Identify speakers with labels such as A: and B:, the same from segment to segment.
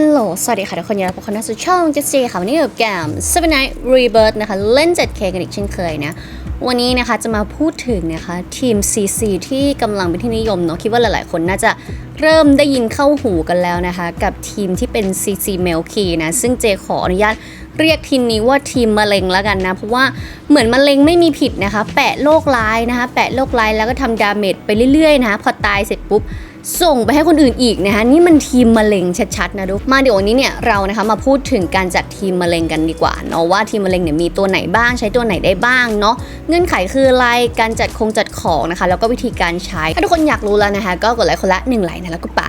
A: ฮัลโหล สวัสดีค่ะทุกคนยินดีต้อนรับเข้าสู่ช่องเจสซี่ค่ะ วันนี้กับแกม Seven Night Rebirth นะคะ เล่น 7K กันอีกเช่นเคยนะ วันนี้นะคะจะมาพูดถึงนะคะทีม CC ที่กำลังเป็นที่นิยมเนาะ คิดว่าหลายๆ คนน่าจะเริ่มได้ยินเข้าหูกันแล้วนะคะ กับทีมที่เป็น CC m e l k y นะ ซึ่งเจขออนุญาตเรียกทีมนี้ว่าทีมมะเร็งแล้วกันนะ เพราะว่าเหมือนมะเร็งไม่มีผิดนะคะ แปะโรคร้ายนะคะ แปะโรคร้ายแล้วก็ทำดาเมจไปเรื่อยๆนะคะพอตายเสร็จปุ๊บ ส่งไปให้คนอื่นอีกนะคะนี่มันทีมมะเร็งชัดๆนะดูมาเดี๋ยววันนี้เนี่ยเรานะคะมาพูดถึงการจัดทีมมะเร็งกันดีกว่าเนาะว่าทีมมะเร็งเนี่ยมีตัวไหนบ้างใช้ตัวไหนได้บ้างเนาะเงื่อนไขคืออะไรการจัดคงจัดของนะคะ แล้วก็วิธีการใช้ ถ้าทุกคนอยากรู้แล้วนะคะ ก็กดไลค์คนละหนึ่งไลค์นะแล้วก็ไป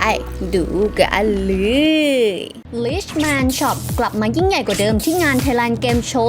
A: ดูกันเลย Lichman Shop กลับมายิ่งใหญ่กว่าเดิมที่งาน Thailand Game Show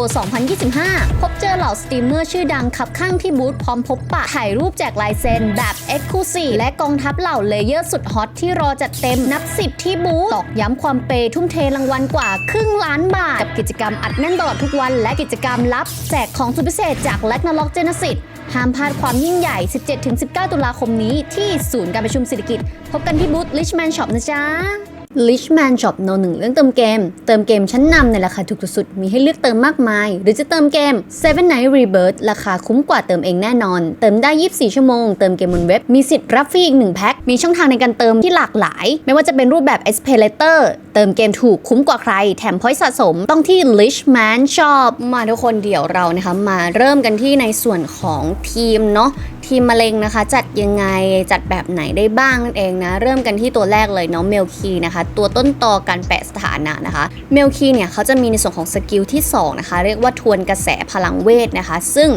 A: 2025 พบเจอเหล่าสตรีมเมอร์ชื่อดังขับข้างที่บูธพร้อมพบปะ ถ่ายรูปแจกลายเซ็นแบบ e x c l u s i v e และกองทัพเหล่าเลเยอร์สุดฮอตที่รอจัดเต็มนับสิบที่บูธตอกย้ำความเปย์ทุ่มเทรางวัลกว่าครึ่งล้านบาท กับกิจกรรมอัดแน่นตลอดทุกวัน และกิจกรรมลับ แจกของสุดพิเศษจาก l a g n a r o k Genesis ห้ามพลาดความยิ่งใหญ่ 17-19 ตุลาคมนี้ที่ศูนย์การประชุมเศรษฐกิจ พบกันที่บูธ Lichman Shop นะจ๊ะ Lichman Shop โนหนึ่งเรื่องเติมเกม เติมเกมชั้นนำในราคาถูกสุดๆมีให้เลือกเติมมากมาย หรือจะเติมเกม Seven Night Rebirth ราคาคุ้มกว่าเติมเองแน่นอน เติมได้ 24 ชั่วโมง เติมเกมบนเว็บ มีสิทธิ์รับฟรีอีก1แพ็ค มีช่องทางในการเติมที่หลากหลาย ไม่ว่าจะเป็นรูปแบบ s p a Later เติมเกมถูกคุ้มกว่าใคร แถมพอยต์สะสมต้องที่ Lichman Shop มาทุกคนเดี๋ยวเรานะคะมาเริ่มกันที่ในส่วนของทีมเนาะทีมมะเร็งนะคะ จัดยังไงจัดแบบไหนได้บ้างนั่นเองนะเริ่มกันที่ตัวแรกเลยเนาะเมลคีนะคะตัวต้นตอการแปะสถานะนะคะเมลคีเนี่ยเขาจะมีในส่วนของสกิลที่2นะคะเรียกว่าทวนกระแสพลังเวทนะคะ ซึ่ง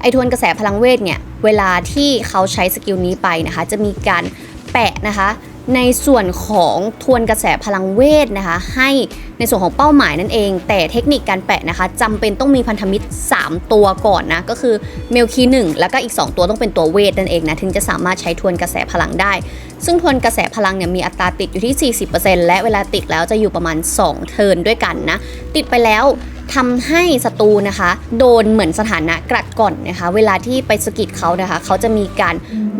A: ไอทวนกระแสพลังเวทเนี่ยเวลาที่เขาใช้สกิลนี้ไปนะคะ จะมีการแปะนะคะ ในส่วนของทวนกระแสพลังเวทนะคะ ให้ในส่วนของเป้าหมายนั่นเอง แต่เทคนิคการแปะนะคะจำเป็นต้องมีพันธมิตร 3 ตัวก่อนนะก็คือเมลคีหนึ่งแล้วก็อีก 2 ตัวต้องเป็นตัวเวทนั่นเองนะถึงจะสามารถใช้ทวนกระแสพลังได้ ซึ่งทวนกระแสพลังเนี่ยมีอัตราติดอยู่ที่ 40%และเวลาติดแล้วจะอยู่ประมาณ 2 เทิร์นด้วยกันนะติดไปแล้วทำให้ศัตรูนะคะ โดนเหมือนสถานะกรัดก่อนนะคะ เวลาที่ไปสกิดเขานะคะ เขาจะมีการ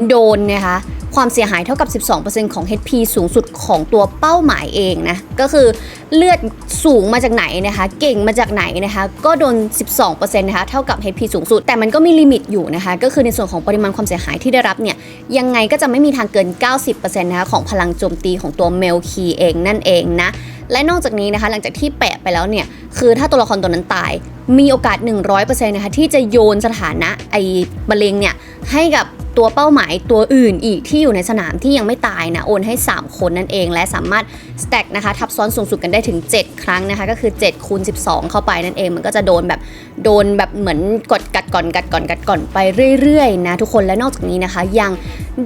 A: โดนนะคะ ความเสียหายเท่ากับ 12%ของ HP สูงสุดของตัวเป้าหมายเองนะ ก็คือเลือดสูงมาจากไหนนะคะ เก่งมาจากไหนนะคะ ก็โดน 12%นะคะ เท่ากับ HP สูงสุด แต่มันก็มีลิมิตอยู่นะคะ ก็คือในส่วนของปริมาณความเสียหายที่ได้รับเนี่ย ยังไงก็จะไม่มีทางเกิน 90%นะคะ ของพลังโจมตีของตัวเมลคีเองนั่นเองนะ และนอกจากนี้นะคะ หลังจากที่แปะไปแล้วเนี่ย คือถ้าตัวละครตัวนั้นตาย มีโอกาส 100%นะคะ ที่จะโยนสถานะไอ้มะเร็งเนี่ยให้กับ ตัวเป้าหมายตัวอื่นอีกที่อยู่ในสนามที่ยังไม่ตายนะโอนให้ 3 คนนั่นเอง และสามารถสแต็กนะคะทับซ้อนสูงสุดกันได้ถึง 7 ครั้งนะคะ ก็คือ7คูณ12 เข้าไปนั่นเอง มันก็จะโดนแบบโดนแบบเหมือนกดกัดก่อนกัดก่อนกัดก่อนไปเรื่อยๆนะทุกคนและนอกจากนี้นะคะ ยัง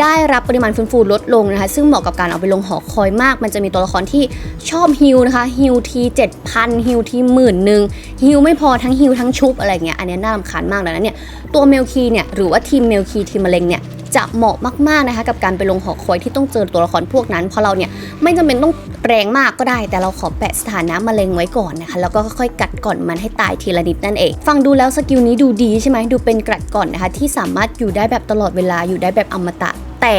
A: ได้รับปริมาณฟื้นฟูลดลงนะคะ ซึ่งเหมาะกับการเอาไปลงหอคอยมาก มันจะมีตัวละครที่ชอบฮิลนะคะฮิลที7,000ฮิลทีหมื่นหนึ่งฮิลไม่พอทั้งฮิลทั้งชุบอะไรเงี้ยอันนี้น่ารำคาญมากแล้วนะเนี่ยตัวเมลคีเนี่ยหรือว่าทีมเมลคีทีมมะเร็งเนี่ย จะเหมาะมากๆนะคะ กับการไปลงหอคอยที่ต้องเจอตัวละครพวกนั้น เพราะเราเนี่ยไม่จำเป็นต้องแรงมากก็ได้ แต่เราขอแปะสถานะมะเร็งไว้ก่อนนะคะ แล้วก็ค่อยๆกัดก่อนมันให้ตายทีละนิดนั่นเอง ฟังดูแล้วสกิลนี้ดูดีใช่ไหมดูเป็นกัดก่อนนะคะ ที่สามารถอยู่ได้แบบตลอดเวลาอยู่ได้แบบอมตะแต่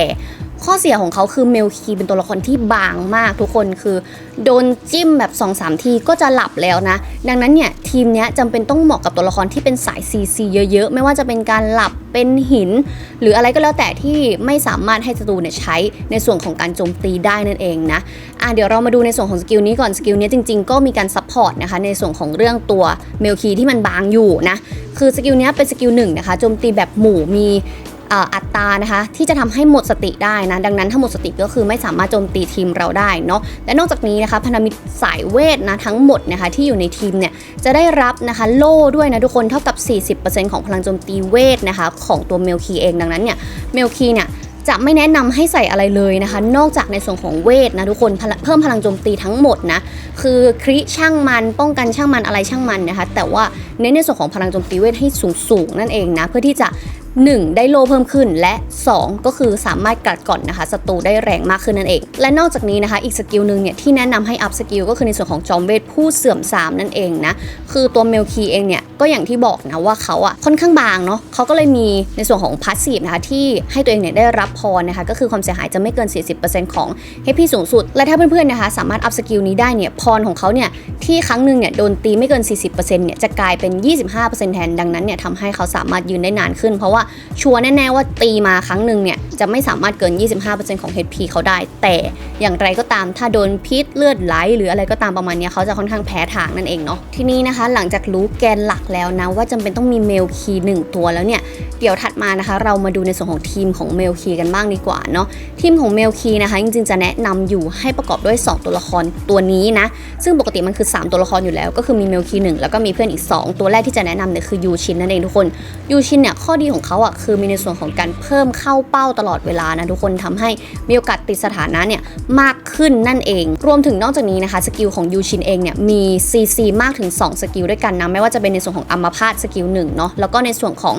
A: ข้อเสียของเขาคือเมลคีเป็นตัวละครที่บางมากทุกคนคือโดนจิ้มแบบ2อสทีก็จะหลับแล้วนะ ดังนั้นเนี่ยทีมเนี้ยจำเป็นต้องเหมาะกับตัวละครที่เป็นสาย CC เยอะๆ ไม่ว่าจะเป็นการหลับเป็นหิน หรืออะไรก็แล้วแต่ที่ไม่สามารถให้ศัตรูเนี่ยใช้ในส่วนของการโจมตีได้นั่นเองนะอะเดี๋ยวเรามาดูในส่วนของสกิลนี้ก่อนสกิลนี้จริงๆ ก็มีการซัพพอร์ตนะคะในส่วนของเรื่องตัวเมลคีที่มันบางอยู่นะคือสกิลนี้เป็นสกิลหนึ่งนะคะโจมตีแบบหมู่มี อัตรานะคะที่จะทำให้หมดสติได้นะดังนั้นถ้าหมดสติก็คือไม่สามารถโจมตีทีมเราได้เนาะและนอกจากนี้นะคะพันธมิตรสายเวทนะทั้งหมดนะคะที่อยู่ในทีมเนี่ยจะได้รับนะคะโล่ด้วยนะทุกคนเท่ากับ 40%ของพลังโจมตีเวทนะคะของตัวเมลคีเองดังนั้นเนี่ยเมลคีเนี่ยจะไม่แนะนำให้ใส่อะไรเลยนะคะ นอกจากในส่วนของเวทนะทุกคนเพิ่มพลังโจมตีทั้งหมดนะคือคริช่างมันป้องกันช่างมันอะไรช่างมันนะคะ แต่ว่าเน้นในส่วนของพลังโจมตีเวทให้สูงๆนั่นเองนะเพื่อที่จะ 1 ได้โลเพิ่มขึ้นและ 2 ก็คือสามารถกัดก่อนนะคะศัตรูได้แรงมากขึ้นนั่นเอง และนอกจากนี้นะคะอีกสกิลหนึ่งเนี่ยที่แนะนำให้อัพสกิลก็คือในส่วนของจอมเวทผู้เสื่อม 3 นั่นเองนะคือตัวเมลคีเองเนี่ยก็อย่างที่บอกนะว่าเขาอะค่อนข้างบางเนาะเขาก็เลยมีในส่วนของพาสซีฟนะคะที่ให้ตัวเองเนี่ยได้รับพรนะคะก็คือความเสียหายจะไม่เกิน 40%ของ HP สูงสุด และถ้าเพื่อนๆนะคะสามารถอัพสกิลนี้ได้เนี่ยพรของเขาเนี่ยที่ครั้งหนึ่งเนี่ยโดนตีไม่เกิน 40%เนี่ยจะกลายเป็น 25%แทนดังนั้นเนี่ยทำให้เขาสามารถยืนได้นานขึ้น เพราะว่าชัวร์แน่ๆว่าตีมาครั้งหนึ่งเนี่ยจะไม่สามารถเกิน 25%ของ HP เขาได้ แต่อย่างไรก็ตามถ้าโดนพิษเลือดไหลหรืออะไรก็ตามประมาณนี้เขาจะค่อนข้างแพ้ทางนั่นเองเนาะทีนี้นะคะ หลังจากรู้แกนหลักแล้วนะว่าจำเป็นต้องมีเมลคีหนึ่งตัวแล้วเนี่ยเดี๋ยวถัดมานะคะ เรามาดูในส่วนของทีมของเมลคีกันบ้างดีกว่าเนาะทีมของเมลคีนะคะจริงๆจะแนะนำอยู่ให้ประกอบด้วย 2 ตัวละครตัวนี้นะซึ่งปกติมันคือ 3 ตัวละครอยู่แล้ว ก็คือมีเมลคีหนึ่งแล้วก็มีเพื่อนอีก 2 ตัวแรกที่จะแนะนำเนี่ยคือยูชินนั่นเองทุกคนยูชินเนี่ยข้อดีของเขาอะคือมีในส่วนของการเพิ่มเข้าเป้าตลอดเวลานะทุกคนทำให้มีโอกาสติดสถานะเนี่ยมากขึ้นนั่นเอง รวมถึงนอกจากนี้นะคะสกิลของยูชินเองเนี่ยมี CC มากถึง 2 สกิลด้วยกันนะไม่ว่าจะเป็นในส่วนของอัมพาตสกิลหนึ่งเนาะแล้วก็ในส่วนของ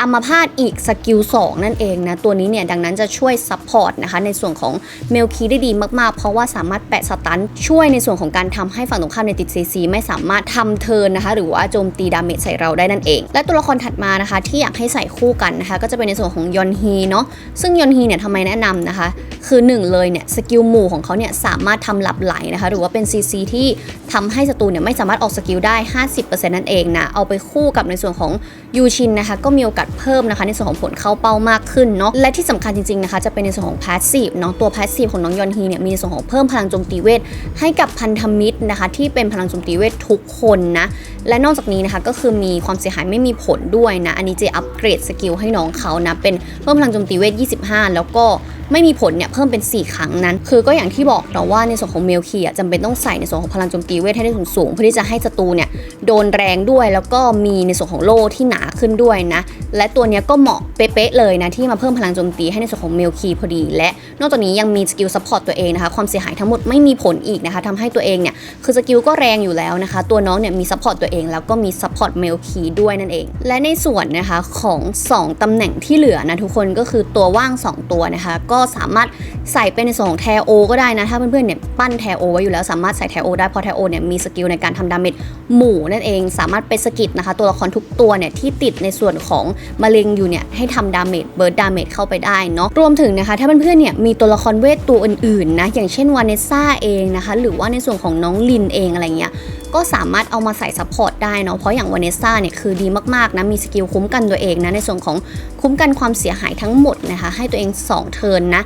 A: อัมพาตอีกสกิล2นั่นเองนะ ตัวนี้เนี่ยดังนั้นจะช่วยซัพพอร์ตนะคะในส่วนของเมลคีได้ดีมากๆ เพราะว่าสามารถแปะสตันช่วยในส่วนของการทำให้ฝั่งตรงข้ามในติดซีซีไม่สามารถทำเทิร์นนะคะ หรือว่าโจมตีดาเมจใส่เราได้นั่นเอง และตัวละครถัดมานะคะ ที่อยากให้ใส่คู่กันนะคะ ก็จะเป็นในส่วนของยอนฮีเนาะซึ่งยอนฮีเนี่ยทำไมแนะนำนะคะ คือหนึ่งเลยเนี่ยสกิลหมู่ของเขาเนี่ยสามารถทำหลับไหลนะคะ หรือว่าเป็น CC ที่ทำให้ศัตรูเนี่ยไม่สามารถออกสกิลได้ 50%นั่นเองนะเอาไปคู่กับในส่วนของยูชินนะคะก็มีโอกาสเพิ่มนะคะ ในส่วนของผลเข้าเป้ามากขึ้นเนาะและที่สำคัญจริงๆนะคะจะเป็นในส่วนของพาสซีฟเนาะตัวพาสซีฟของน้องยอนฮีเนี่ยมีในส่วนของเพิ่มพลังโจมตีเวทให้กับพันธมิตรนะคะ ที่เป็นพลังโจมตีเวททุกคนนะและนอกจากนี้นะคะก็คือมีความเสียหายไม่มีผลด้วยนะอันนี้เจะอัปเกรดสกิลให้น้องเขานะเป็นเพิ่มพลังโจมตีเวท 25 แล้วก็ ไม่มีผลเนี่ยเพิ่มเป็น 4 ครั้งนั้น คือก็อย่างที่บอกเราว่าในส่วนของเมลคีอะจำเป็นต้องใส่ในส่วนของพลังโจมตีเวทให้ได้สูงๆเพื่อที่จะให้ศัตรูเนี่ยโดนแรงด้วยแล้วก็มีในส่วนของโล่ที่หนาขึ้นด้วยนะและตัวเนี้ยก็เหมาะเป๊ะเลยนะที่มาเพิ่มพลังโจมตีให้ในส่วนของเมลคีพอดี และนอกจากนี้ยังมีสกิลซัพพอร์ตตัวเองนะคะความเสียหายทั้งหมดไม่มีผลอีกนะคะทำให้ตัวเองเนี่ยคือสกิลก็แรงอยู่แล้วนะคะตัวน้องเนี่ยมีซัพพอร์ตตัวเองแล้วก็มีซัพพอร์ตเมลคีด้วยนั่นเอง และในส่วนนะคะของ 2ตำแหน่งที่เหลือนะทุกคนก็คือตัวว่าง 2 ตัวนะคะก็สามารถ ใส่เป็นในส่วนของแทโอก็ได้นะ ถ้าเพื่อนๆเนี่ยปั้นแทโอไว้อยู่แล้วสามารถใส่แทโอได้เพราะแทโอเนี่ยมีสกิลในการทำดาเมจหมู่นั่นเองสามารถไปสกิดนะคะ ตัวละครทุกตัวเนี่ยที่ติดในส่วนของมะเร็งอยู่เนี่ยให้ทำดาเมจเบิร์ดดาเมจเข้าไปได้เนาะรวมถึงนะคะ ถ้าเพื่อนๆเนี่ยมีตัวละครเวทตัวอื่นๆนะอย่างเช่นวานเนซ่าเองนะคะ หรือว่าในส่วนของน้องลินเองอะไรเงี้ยก็สามารถเอามาใส่ซัพพอร์ตได้เนาะเพราะอย่างวานเนซ่าเนี่ยคือดีมากๆนะมีสกิลคุ้มกันตัวเองนะในส่วนของคุ้มกันความเสียหายทั้งหมดนะคะให้ตัวเอง 2 เทิร์นนะ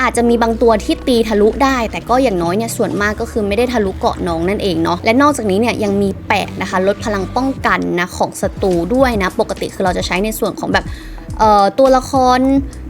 A: อาจจะมีบางตัวที่ตีทะลุได้ แต่ก็อย่างน้อยเนี่ยส่วนมากก็คือไม่ได้ทะลุเกาะน้องนั่นเองเนาะและนอกจากนี้เนี่ยยังมีแปะนะคะลดพลังป้องกันนะของศัตรูด้วยนะ ปกติคือเราจะใช้ในส่วนของแบบ ตัวละคร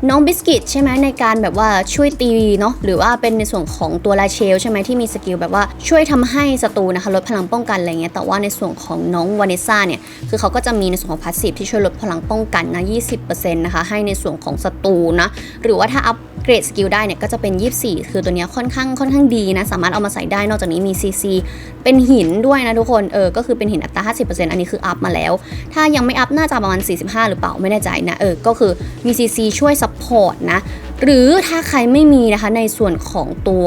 A: น้องบิสกิตใช่ไหมในการแบบว่าช่วยตีเนาะหรือว่าเป็นในส่วนของตัวลาเชลใช่ไหมที่มีสกิลแบบว่าช่วยทำให้ศัตรูนะคะลดพลังป้องกันอะไรเงี้ยแต่ว่าในส่วนของน้องวานิซ่าเนี่ยคือเขาก็จะมีในส่วนของพาสซีฟที่ช่วยลดพลังป้องกันนะ20%นะคะให้ในส่วนของศัตรูนะหรือว่าถ้าอัพเกรดสกิลได้เนี่ยก็จะเป็น 24 คือตัวเนี้ยค่อนข้างค่อนข้างดีนะสามารถเอามาใส่ได้นอกจากนี้มี CC เป็นหินด้วยนะทุกคนเออก็คือเป็นหินอัตรา 50%อันนี้คืออัพมาแล้ว ถ้ายังไม่อัพน่าจะประมาณ 45 หรือเปล่าไม่แน่ใจนะเออก็คือมี CC ช่วยซัพพอร์ตนะ หรือถ้าใครไม่มีนะคะในส่วนของตัว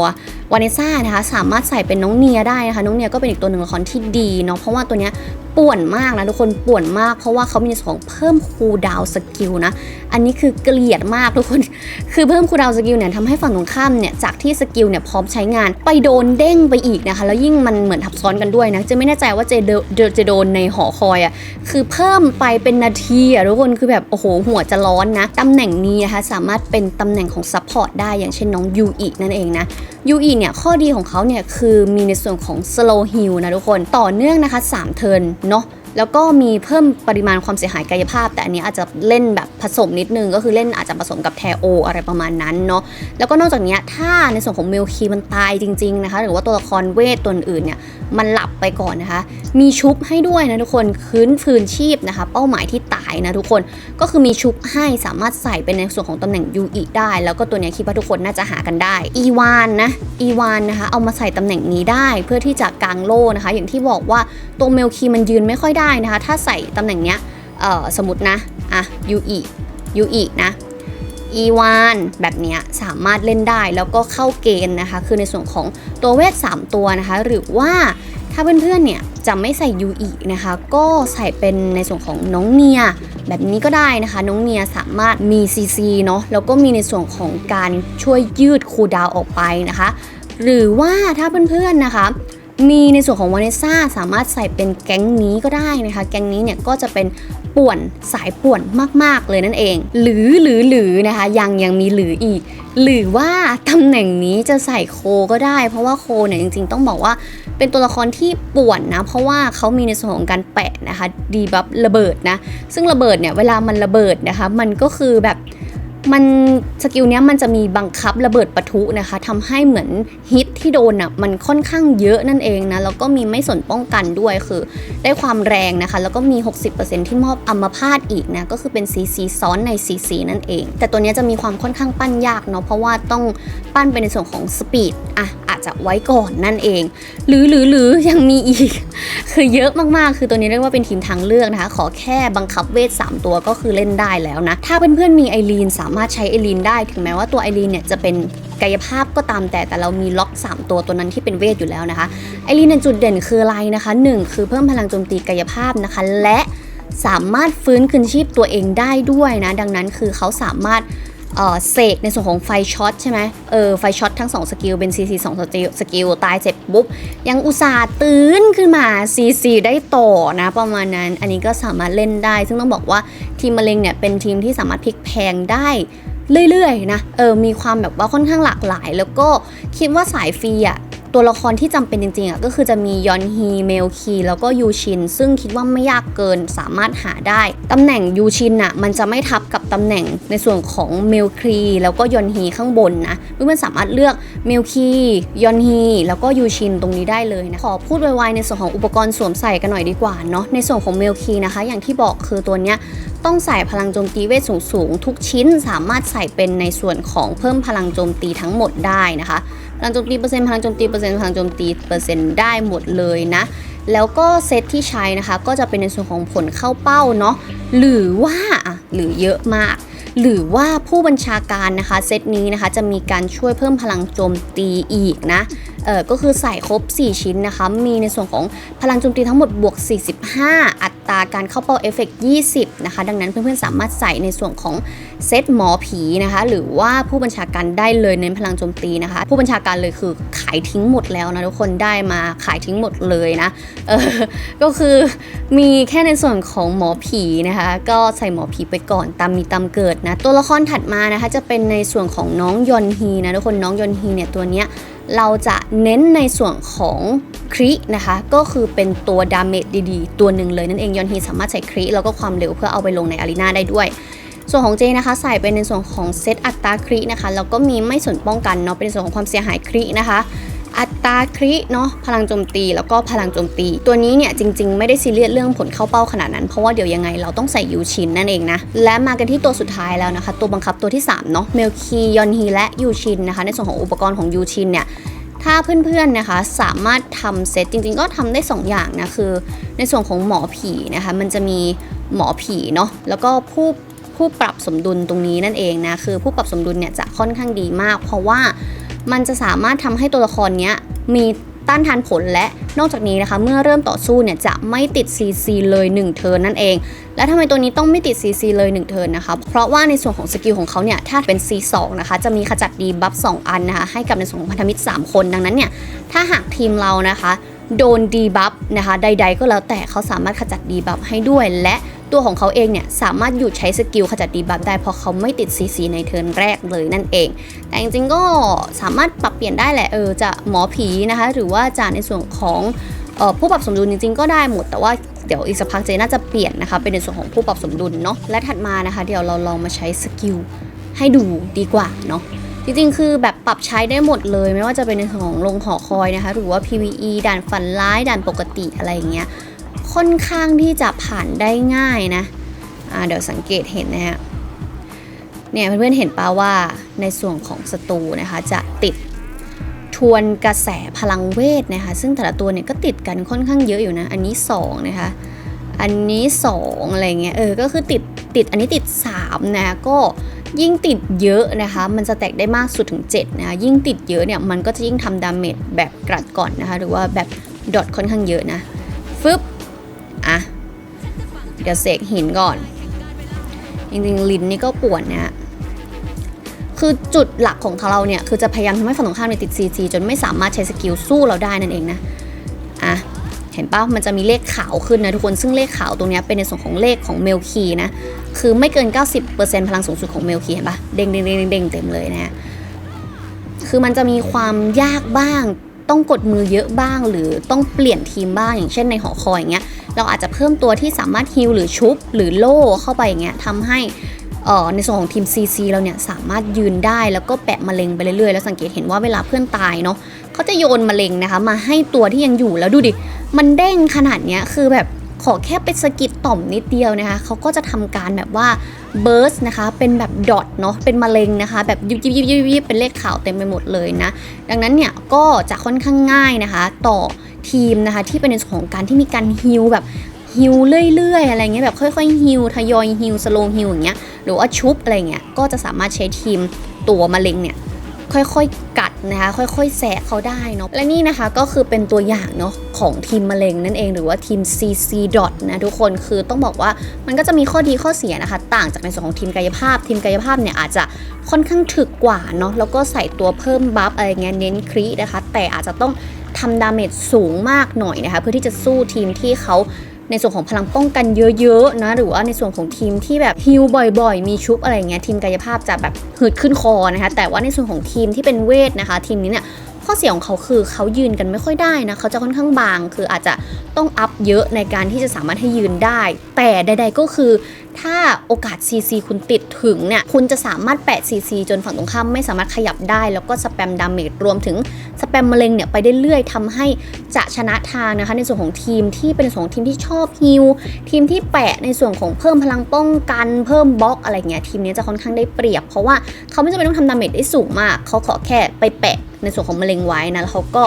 A: วานิซ่านะคะสามารถใส่เป็นน้องเนียได้นะคะ น้องเนียก็เป็นอีกตัวหนึ่งละครที่ดีเนาะเพราะว่าตัวเนี้ย ป่วนมากนะทุกคนป่วนมาก เพราะว่าเขามีในส่วนของเพิ่มคูดาวสกิลนะ อันนี้คือเกลียดมากทุกคน คือเพิ่มคูดาวสกิลเนี่ยทำให้ฝั่งตรงข้ามเนี่ยจากที่สกิลเนี่ยพร้อมใช้งาน ไปโดนเด้งไปอีกนะคะ แล้วยิ่งมันเหมือนทับซ้อนกันด้วยนะจะไม่แน่ใจว่าจะโดจะโดนในหอคอยอะคือเพิ่มไปเป็นนาทีอะทุกคนคือแบบโอ้โหหัวจะร้อนนะตำแหน่งนี้นะคะสามารถเป็นตำแหน่งของซัพพอร์ตได้อย่างเช่นน้องยูอีนั่นเองนะยูอีเนี่ยข้อดีของเขาเนี่ยคือมีในส่วนของ slow heal นะทุกคนต่อเนื่องนะคะ3เทิร์นเนาะ แล้วก็มีเพิ่มปริมาณความเสียหายกายภาพ แต่อันนี้อาจจะเล่นแบบผสมนิดนึง ก็คือเล่นอาจจะผสมกับแทโออะไรประมาณนั้นเนาะแล้วก็นอกจากนี้ถ้าในส่วนของเมลคีมันตายจริงๆนะคะหรือว่าตัวละครเวทตัวอื่นเนี่ยมันหลับไปก่อนนะคะ มีชุบให้ด้วยนะทุกคนคืนฟืนชีพนะคะ เป้าหมายที่ตายนะทุกคนก็คือมีชุบให้สามารถใส่เป็นในส่วนของตำแหน่งยูอีได้ แล้วก็ตัวนี้คิดว่าทุกคนน่าจะหากันได้อีวานนะอีวานนะคะเอามาใส่ตำแหน่งนี้ได้ เพื่อที่จะกางโล่นะคะ อย่างที่บอกว่าตัวเมลคีมันยืนไม่ค่อยได้ได้นะคะ ถ้าใส่ตำแหน่งเนี้ยสมมตินะ อะยูอียูอีนะอีวานแบบเนี้ยสามารถเล่นได้แล้วก็เข้าเกณฑ์นะคะ คือในส่วนของตัวเวท 3 ตัวนะคะ หรือว่าถ้าเพื่อนๆเนี่ยจะไม่ใส่ยูอีนะคะ ก็ใส่เป็นในส่วนของน้องเนีย แบบนี้ก็ได้นะคะ น้องเนียสามารถมี CC เนาะแล้วก็มีในส่วนของการช่วยยืดคูดาวออกไปนะคะ หรือว่าถ้าเพื่อนๆนะคะ มีในส่วนของวานิซ่าสามารถใส่เป็นแก๊งนี้ก็ได้นะคะ แก๊งนี้เนี่ยก็จะเป็นป่วนสายป่วนมาก ๆ เลยนั่นเอง หรือหรือหรือนะคะยังยังมีหรืออีก หรือว่าตำแหน่งนี้จะใส่โคก็ได้ เพราะว่าโคเนี่ยจริง ๆ ต้องบอกว่าเป็นตัวละครที่ป่วนนะ เพราะว่าเขามีในส่วนของการแปะนะคะดีบัฟระเบิดนะ ซึ่งระเบิดเนี่ยเวลามันระเบิดนะคะ มันก็คือแบบ มันสกิลเนี้ยมันจะมีบังคับระเบิดปะทุนะคะทำให้เหมือนฮิตที่โดนอะมันค่อนข้างเยอะนั่นเองนะแล้วก็มีไม่สนป้องกันด้วยคือ ได้ความแรงนะคะ แล้วก็มี 60%ที่มอบอัมพาตอีกนะก็คือเป็น CC ซ้อนใน CC นั่นเอง แต่ตัวเนี้ยจะมีความค่อนข้างปั้นยากเนาะเพราะว่าต้องปั้นไปในส่วนของสปีดอะอาจจะไว้ก่อนนั่นเอง หรือหรือหรือยังมีอีก คือเยอะมากๆ คือตัวนี้เรียกว่าเป็นทีมทางเลือกนะคะ ขอแค่บังคับเวท 3 ตัวก็คือเล่นได้แล้วนะถ้าเพื่อนๆมีไอรีนสามารถใช้ไอรีนได้ ถึงแม้ว่าตัวไอรีนเนี่ยจะเป็นกายภาพก็ตามแต่แต่เรามีล็อก 3 ตัวตัวนั้นที่เป็นเวทอยู่แล้วนะคะไอรีนเนี่ยจุดเด่นคืออะไรนะคะ 1 คือเพิ่มพลังโจมตีกายภาพนะคะ และสามารถฟื้นคืนชีพตัวเองได้ด้วยนะ ดังนั้นคือเขาสามารถ เออเสกในส่วนของไฟช็อตใช่ไหมเออไฟช็อตทั้ง 2 สกิล เป็น CC 2สกิลสกิลตายเสร็จปุ๊บ ยังอุตส่าห์ตื่นขึ้นมา CC ได้ต่อนะ ประมาณนั้น อันนี้ก็สามารถเล่นได้ ซึ่งต้องบอกว่าทีมมะเร็งเนี่ยเป็นทีมที่สามารถพลิกแพงได้เรื่อยๆนะ เออ มีความแบบว่าค่อนข้างหลากหลาย แล้วก็คิดว่าสายฟรีอะ ตัวละครที่จำเป็นจริงๆอะก็คือจะมียอนฮีเมลคีแล้วก็ยูชิน ซึ่งคิดว่าไม่ยากเกินสามารถหาได้ตำแหน่งยูชินอะมันจะไม่ทับกับตำแหน่งในส่วนของเมลคีแล้วก็ยอนฮีข้างบนนะเพื่อนๆสามารถเลือกเมลคียอนฮีแล้วก็ยูชินตรงนี้ได้เลยนะขอพูดไวๆในส่วนของอุปกรณ์สวมใส่กันหน่อยดีกว่าเนาะในส่วนของเมลคีนะคะ อย่างที่บอกคือตัวเนี้ยต้องใส่พลังโจมตีเวทสูงๆ ทุกชิ้นสามารถใส่เป็นในส่วนของเพิ่มพลังโจมตีทั้งหมดได้นะคะ ลังโจมตีเปอร์เซ็นต์พลังโจมตีเปอร์เซ็นต์พลังโจมตีเปอร์เซ็นต์ได้หมดเลยนะ แล้วก็เซตที่ใช้นะคะก็จะเป็นในส่วนของผลเข้าเป้าเนาะหรือว่าหรือเยอะมาก หรือว่าผู้บัญชาการนะคะเซตนี้นะคะจะมีการช่วยเพิ่มพลังโจมตีอีกนะเออก็คือใส่ครบ 4 ชิ้นนะคะ มีในส่วนของพลังโจมตีทั้งหมดบวก 45 อั ตราการเข้าเป้าเอฟเฟกต์20 นะคะ ดังนั้นเพื่อนๆ สามารถใส่ในส่วนของเซตหมอผีนะคะ หรือว่าผู้บัญชาการได้เลยเน้นพลังโจมตีนะคะ ผู้บัญชาการเลยคือขายทิ้งหมดแล้วนะทุกคนได้มาขายทิ้งหมดเลยนะ เออ ก็คือมีแค่ในส่วนของหมอผีนะคะ ก็ใส่หมอผีไปก่อนตามมีตามเกิดนะ ตัวละครถัดมานะคะจะเป็นในส่วนของน้องยอนฮีนะทุกคนน้องยอนฮีเนี่ยตัวเนี้ย เราจะเน้นในส่วนของครินะคะ ก็คือเป็นตัวดาเมจดีๆ ตัวหนึ่งเลยนั่นเองยอนฮีสามารถใช้คริแล้วก็ความเร็วเพื่อเอาไปลงในอารีนาได้ด้วย ส่วนของเจนะคะ ใส่เป็นในส่วนของเซตอัตราครินะคะแล้วก็มีไม่สนป้องกันเนาะเป็นในส่วนของความเสียหายครินะคะ อัตราคริเนาะพลังโจมตีแล้วก็พลังโจมตี ตัวนี้เนี่ยจริง ๆ ไม่ได้ซีเรียสเรื่องผลเข้าเป้าขนาดนั้น เพราะว่าเดี๋ยวยังไงเราต้องใส่ยูชินนั่นเองนะ และมากันที่ตัวสุดท้ายแล้วนะคะ ตัวบังคับตัวที่ 3 เนาะเมลคียอนฮีและยูชินนะคะ ในส่วนของอุปกรณ์ของยูชินเนี่ยถ้าเพื่อนๆนะคะสามารถทำเซตจริงๆ ก็ทำได้ 2 อย่างนะคือ ในส่วนของหมอผีนะคะมันจะมีหมอผีเนาะแล้วก็ผู้ผู้ปรับสมดุลตรงนี้นั่นเองนะคือผู้ปรับสมดุลเนี่ยจะค่อนข้างดีมาก เพราะว่า มันจะสามารถทำให้ตัวละครเนี้ยมีต้านทานผลและนอกจากนี้นะคะ เมื่อเริ่มต่อสู้เนี่ยจะไม่ติด CC เลย 1 เทิร์นนั่นเอง และทำไมตัวนี้ต้องไม่ติด CC เลย 1 เทิร์นนะคะ เพราะว่าในส่วนของสกิลของเขาเนี่ยถ้าเป็น C2 นะคะ จะมีขจัดดีบัฟ2อันนะคะ ให้กับในส่วนของพันธมิตร 3 คนดังนั้นเนี่ย ถ้าหากทีมเรานะคะ โดนดีบัฟนะคะใด ๆ ก็แล้วแต่เขาสามารถขจัดดีบัฟให้ด้วย และตัวของเขาเองเนี่ยสามารถหยุดใช้สกิลขจัดดีบัฟได้เพราะเขาไม่ติด CC ในเทิร์นแรกเลยนั่นเอง แต่จริงๆก็สามารถปรับเปลี่ยนได้แหละเออจะหมอผีนะคะหรือว่าจะในส่วนของออผู้ปรับสมดุลจริงๆก็ได้หมดแต่ว่าเดี๋ยวอีกสักพักเจน่าจะเปลี่ยนนะคะเป็นในส่วนของผู้ปรับสมดุลเนาะและถัดมานะคะ เดี๋ยวเราลองมาใช้สกิลให้ดูดีกว่าเนาะ จริงๆ คือแบบปรับใช้ได้หมดเลย ไม่ว่าจะเป็นในส่วนของลงหอคอยนะคะ หรือว่า PVE ด่านฝันร้ายด่านปกติอะไรอย่างเงี้ยค่อนข้างที่จะผ่านได้ง่ายนะอ่าเดี๋ยวสังเกตเห็นนะฮะเนี่ยเพื่อนๆเห็นป่าว่าในส่วนของศัตรูนะคะจะติดทวนกระแสพลังเวทนะคะ ซึ่งแต่ละตัวเนี่ยก็ติดกันค่อนข้างเยอะอยู่นะ อันนี้2นะคะ อันนี้สองอะไรเงี้ยเออก็คือติดติดอันนี้ติดสามนะก็ ยิ่งติดเยอะนะคะ มันจะแตกได้มากสุดถึง7นะคะยิ่งติดเยอะเนี่ยมันก็จะยิ่งทำดาเมจแบบกรัดก่อนนะคะหรือว่าแบบดอทค่อนข้างเยอะนะฟึบอะเดี๋ยวเสกหินก่อน จริงๆ ลิ้นนี่ก็ปวดนะคือจุดหลักของเราเนี่ย คือจะพยายามทำให้ฝั่งตรงข้ามเนี่ยติด CC จนไม่สามารถใช้สกิลสู้เราได้นั่นเองนะ อะ เห็นป่ะมันจะมีเลขขาวขึ้นนะทุกคนซึ่งเลขขาวตรงนี้เป็นในส่วนของเลขของเมลคีนะ คือไม่เกิน 90%พลังสูงสุดของเมลคีเห็นป่ะเด้งเด้งเด้งเด้งเต็มเลยนะคือมันจะมีความยากบ้าง ต้องกดมือเยอะบ้าง หรือต้องเปลี่ยนทีมบ้างอย่างเช่นในหอคอยอย่างเงี้ยเราอาจจะเพิ่มตัวที่สามารถฮิลหรือชุบหรือโล่เข้าไปอย่างเงี้ยทำให้ในส่วนของทีม CC เราเนี่ยสามารถยืนได้แล้วก็แปะมะเร็งไปเรื่อยๆ แล้วสังเกตเห็นว่าเวลาเพื่อนตายเนาะ เขาจะโยนมะเร็งนะคะ มาให้ตัวที่ยังอยู่แล้วดูดิ มันเด้งขนาดเนี้ยคือแบบขอแค่ไปสกิดต่อมนิดเดียวนะคะเขาก็จะทำการแบบว่าเบิร์สนะคะ เป็นแบบดอทเนาะเป็นมะเร็งนะคะ แบบยิบยิบยิบยิบเป็นเลขขาวเต็มไปหมดเลยนะ ดังนั้นเนี่ยก็จะค่อนข้างง่ายนะคะ ต่อทีมนะคะ ที่เป็นในส่วนของการที่มีการฮิลแบบฮิลเรื่อยๆ อะไรเงี้ยแบบค่อยๆฮิลทยอยฮิลสโลฮิลอย่างเงี้ยหรือว่าชุบอะไรเงี้ยก็จะสามารถใช้ทีมตัวมะเร็งเนี่ย ค่อยๆ กัดนะคะ ค่อยๆ แสะเขาได้เนาะ และนี่นะคะก็คือเป็นตัวอย่างเนาะของทีมมะเร็งนั่นเองหรือว่าทีม CC นะทุกคนคือต้องบอกว่ามันก็จะมีข้อดีข้อเสียนะคะ ต่างจากในส่วนของทีมกายภาพ ทีมกายภาพเนี่ยอาจจะค่อนข้างถึกกว่าเนาะแล้วก็ใส่ตัวเพิ่มบัฟอะไรเงี้ยเน้นครีนะคะ แต่อาจจะต้องทำดาเมจสูงมากหน่อยนะคะ เพื่อที่จะสู้ทีมที่เขา ในส่วนของพลังป้องกันเยอะๆนะหรือว่าในส่วนของทีมที่แบบฮิลบ่อยๆ มีชุบอะไรเงี้ยทีมกายภาพจะแบบหืดขึ้นคอนะคะแต่ว่าในส่วนของทีมที่เป็นเวทนะคะ ทีมนี้เนี่ยข้อเสียของเขาคือเขายืนกันไม่ค่อยได้นะเขาจะค่อนข้างบาง คืออาจจะต้องอัพเยอะในการที่จะสามารถให้ยืนได้ แต่ใด ๆก็คือ ถ้าโอกาส CC คุณติดถึงเนี่ยคุณจะสามารถแปะ CC จนฝั่งตรงข้ามไม่สามารถขยับได้ แล้วก็สแปมดาเมจรวมถึง สแปมมะเร็งเนี่ยไปได้เรื่อยทำให้จะชนะทางนะคะ ในส่วนของทีมที่เป็นส่วนของทีมที่ชอบฮิลทีมที่แปะในส่วนของเพิ่มพลังป้องกันเพิ่มบล็อกอะไรเงี้ยทีมนี้จะค่อนข้างได้เปรียบ เพราะว่าเขาไม่จำเป็นต้องทำดาเมจได้สูงมาก เขาขอแค่ไปแปะในส่วนของมะเร็งไว้นะแล้วเขาก็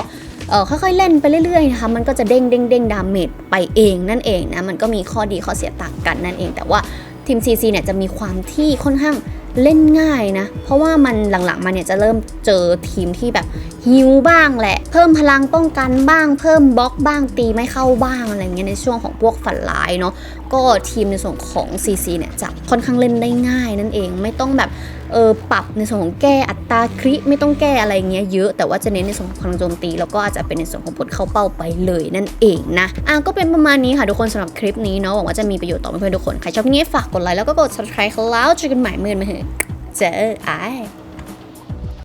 A: ค่อยๆเล่นไปเรื่อยๆนะคะมันก็จะเด้งเด้งเด้งดาเมจไปเองนั่นเองนะมันก็มีข้อดีข้อเสียต่างกันนั่นเอง แต่ว่าทีม CC เนี่ยจะมีความที่ค่อนข้างเล่นง่ายนะ เพราะว่ามันหลังๆมาเนี่ยจะเริ่มเจอทีมที่แบบ ฮิวบ้างแหละ เพิ่มพลังป้องกันบ้าง เพิ่มบล็อกบ้างตีไม่เข้าบ้างอะไรเงี้ยในช่วงของพวกฝันร้ายเนาะก็ทีมในส่วนของ CC เนี่ยจะค่อนข้างเล่นได้ง่ายนั่นเองไม่ต้องแบบเออปรับในส่วนของแก้อัตราคริไม่ต้องแก้อะไรเงี้ยเยอะแต่ว่าจะเน้นในส่วนของพลังโจมตี แล้วก็อาจจะเป็นในส่วนของผลเข้าเป้าไปเลยนั่นเองนะอะก็เป็นประมาณนี้ค่ะทุกคนสำหรับคลิปนี้เนาะหวังว่าจะมีประโยชน์ต่อเพื่อนๆทุกคนใครชอบนี้ฝากกดไลค์แล้วก็กด subscribe แล้วเจอกันใหม่เมื่อไหร่เจอไอ